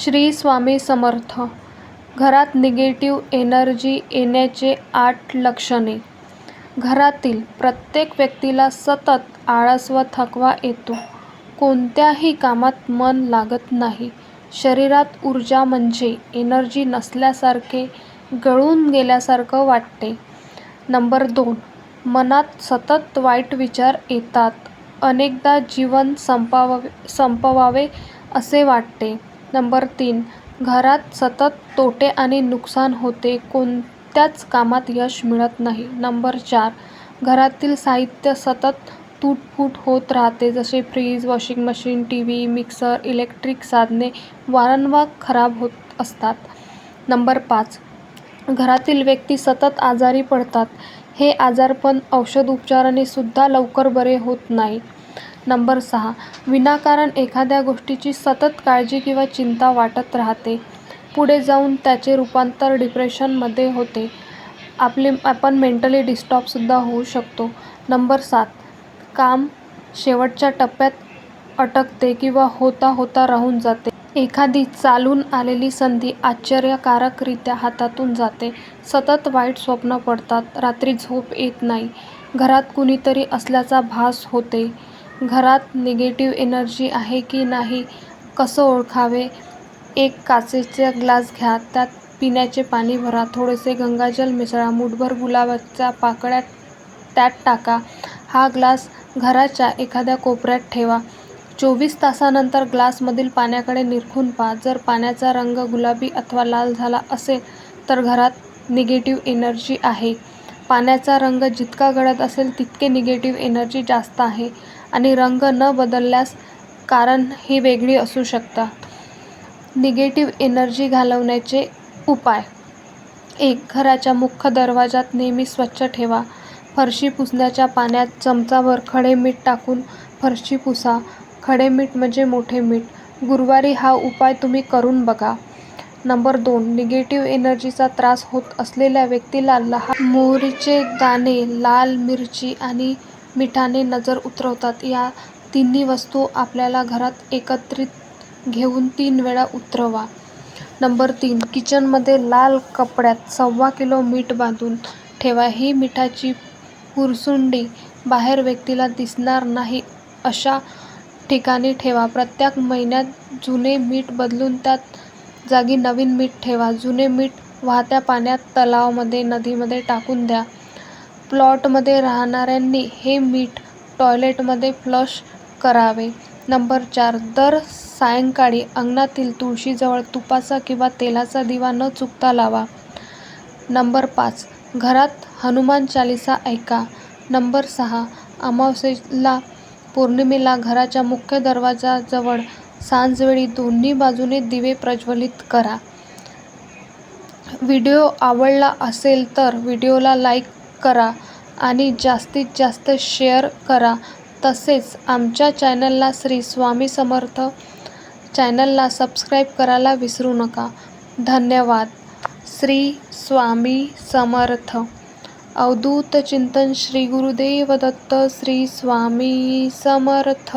श्री स्वामी समर्थ. घरात negative energy येण्याचे आठ लक्षणे. घरातील प्रत्येक व्यक्तीला सतत आळस व थकवा येतो. कोणत्याही कामात मन लागत नाही. शरीरात ऊर्जा म्हणजे एनर्जी नसल्यासारखे गळून गेल्यासारखं वाटते. नंबर दोन. मनात सतत वाईट विचार येतात. अनेकदा जीवन संपाव संपवावे असे वाटते. नंबर तीन. घरात सतत तोटे आणि नुकसान होते. कोणत्याच कामात यश मिळत नाही. नंबर चार. घरातील साहित्य सतत तुटफूट होत राहते. जसे fridge washing machine T V mixer electric साधने वारंवार खराब होत असतात. नंबर पाच. घरातील व्यक्ती सतत आजारी पडतात. हे आजारपण औषधोपचाराने सुद्धा लवकर बरे होत नाही नंबर सहा. विनाकारण एखाद्या गोष्टीची सतत काळजी किंवा चिंता वाटत राहते. पुढे जाऊन त्याचे रूपांतर डिप्रेशनमध्ये होते. आपले आपण मेंटली डिस्टॉर्बसुद्धा होऊ शकतो. नंबर सात. काम शेवटच्या टप्प्यात अटकते किंवा होता होता राहून जाते. एखादी चालून आलेली संधी आश्चर्यकारकरित्या हातातून जाते. सतत वाईट स्वप्न पडतात. रात्री झोप येत नाही. घरात कुणीतरी असल्याचा भास होते. घरात निगेटिव्ह एनर्जी आहे की नाही कसं ओळखावे? एक काचेचा ग्लास घ्या त्यात पिण्याचे पाणी भरा थोडेसे गंगाजल मिसळा मूठभर गुलाबाच्या पाकळ्या त्यात टाका. हा ग्लास घराच्या एखाद्या कोपऱ्यात ठेवा. चोवीस तासानंतर ग्लासमधील पाण्याकडे निरखून पहा. जर पाण्याचा रंग गुलाबी अथवा लाल झाला असेल तर घरात निगेटिव्ह एनर्जी आहे. पाण्याचा रंग जितका गडद असेल तितके निगेटिव्ह एनर्जी जास्त आहे आणि रंग न बदलल्यास कारण ही वेगळी असू शकतात निगेटिव्ह एनर्जी घालवण्याचे उपाय. एक घराच्या मुख्य दरवाजात नेहमी स्वच्छ ठेवा. फरशी पुसण्याच्या पाण्यात चमचाभर खडे मीठ टाकून फरशी पुसा. खडे मीठ म्हणजे मोठे मीठ. गुरुवारी हा उपाय तुम्ही करून बघा. नंबर दोन निगेटिव्ह एनर्जीचा त्रास होत असलेल्या व्यक्तीला लहान मोहरीचे दाणे लाल मिरची आणि मिठाने नजर उतरवतात. या तिन्ही वस्तू आपल्या घरात एकत्रित घेऊन तीन वेळा उतरवा. नंबर तीन किचनमध्ये लाल कपड्यात सव्वा किलो मीठ बांधून ठेवा. ही मिठाची पुरसुंडी बाहेर व्यक्तीला दिसणार नाही अशा ठिकाणी ठेवा. प्रत्येक महिन्यात जुने मीठ बदलून त्यात जागी नवीन मीठ ठेवा. जुने मीठ वाहत्या पाण्यात तलावामध्ये नदीमध्ये टाकून द्या. प्लॉटमध्ये राहणाऱ्यांनी हे मीठ टॉयलेटमध्ये फ्लश करावे. नंबर चार दर सायंकाळी अंगणातील तुळशीजवळ तुपाचा किंवा तेलाचा दिवा न चुकता लावा. नंबर पाच घरात हनुमान चालिसा ऐका. नंबर सहा अमावस्येला पौर्णिमेला घराच्या मुख्य दरवाजाजवळ सांजवेळी दोन्ही बाजूने दिवे प्रज्वलित करा. व्हिडिओ आवडला असेल तर व्हिडिओला लाईक करा आणि जास्तीत जास्त शेअर करा. तसेच आमच्या चॅनलला श्री स्वामी समर्थ चॅनलला सबस्क्राईब करायला विसरू नका. धन्यवाद. श्री स्वामी समर्थ. अवधूत चिंतन श्री गुरुदेव दत्त श्री स्वामी समर्थ.